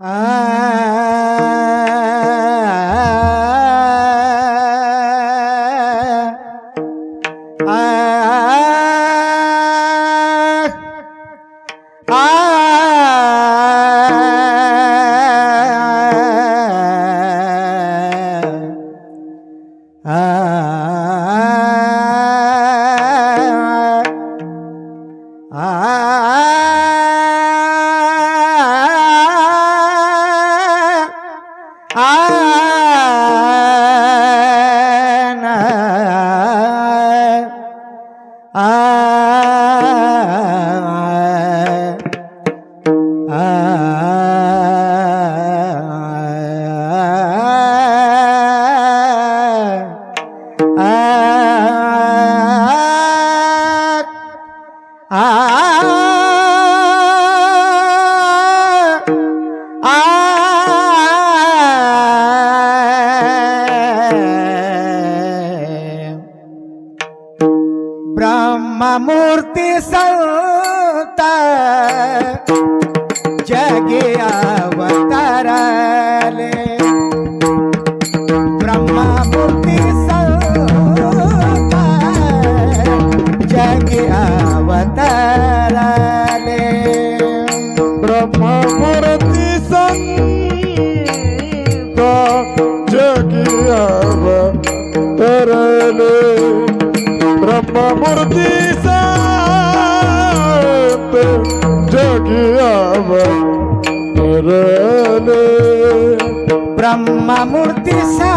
哎！Ah! ब्रह्म मूर्ति संत। जगे अवतरले ब्रह्म मूर्ति संत। जगे अवतरले ब्रह्म मूर्ति संत। जगे মূর্তি জগিয়াব ব্রহ্মা মূর্তি সা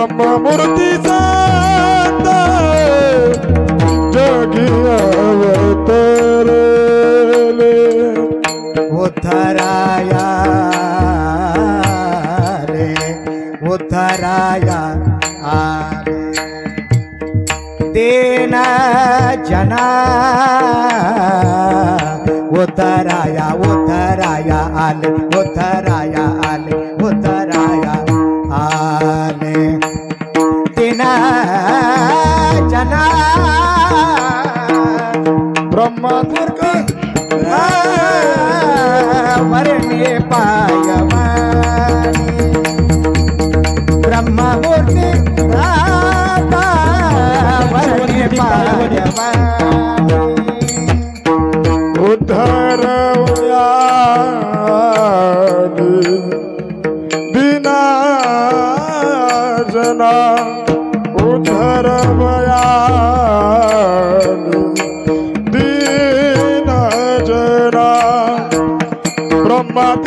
ब्रह्ममूर्ती संत अवतरले उद्धराया रे उद्धराया आरे दीन जना उतराया उतराया आले. उतरा ब्रह्मदुर्ग वरणे पायवानी ब्रह्ममूर्ती वरणे पायवानी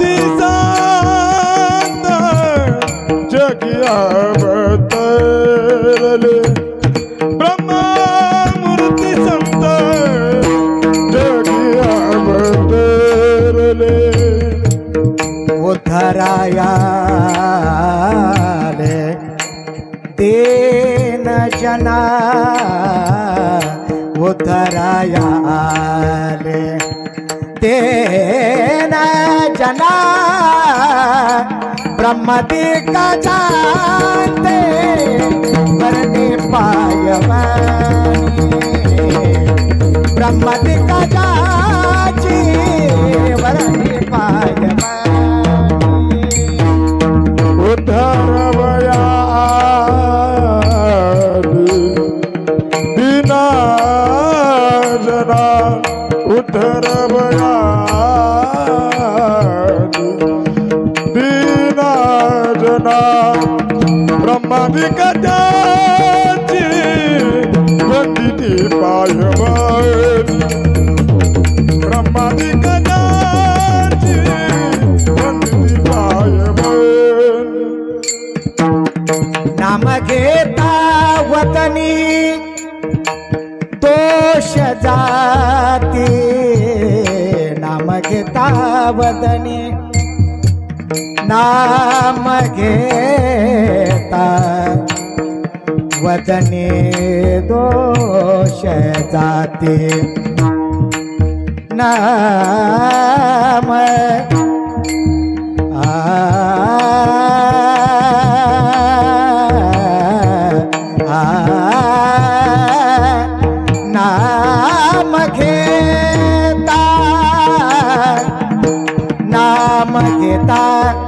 अवतारले जगी अवतरले ब्रह्ममूर्ती संत जगी अवतरले उद्धरायाले दीन जना उद्धरायाले देन जना। ब्रह्म ब्रह्मदी का जानते मरने पायवानी। ब्रह्मदी का दोष जाती? नाम घेता वदनी। नाम घेता वदने दोष जाते। ना Get up.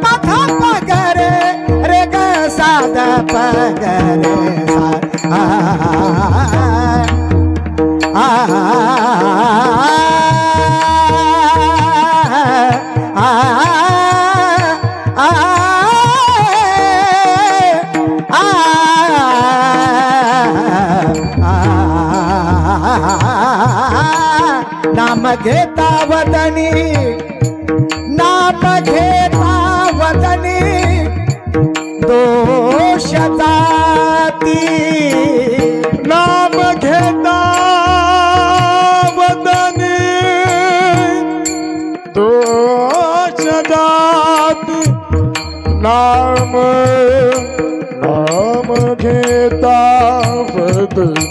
घेता वदनी नाम घेता वदनी, दोष जाती। नाम घेता वदनी, दोष जाती। नाम नाम घेता वदनी।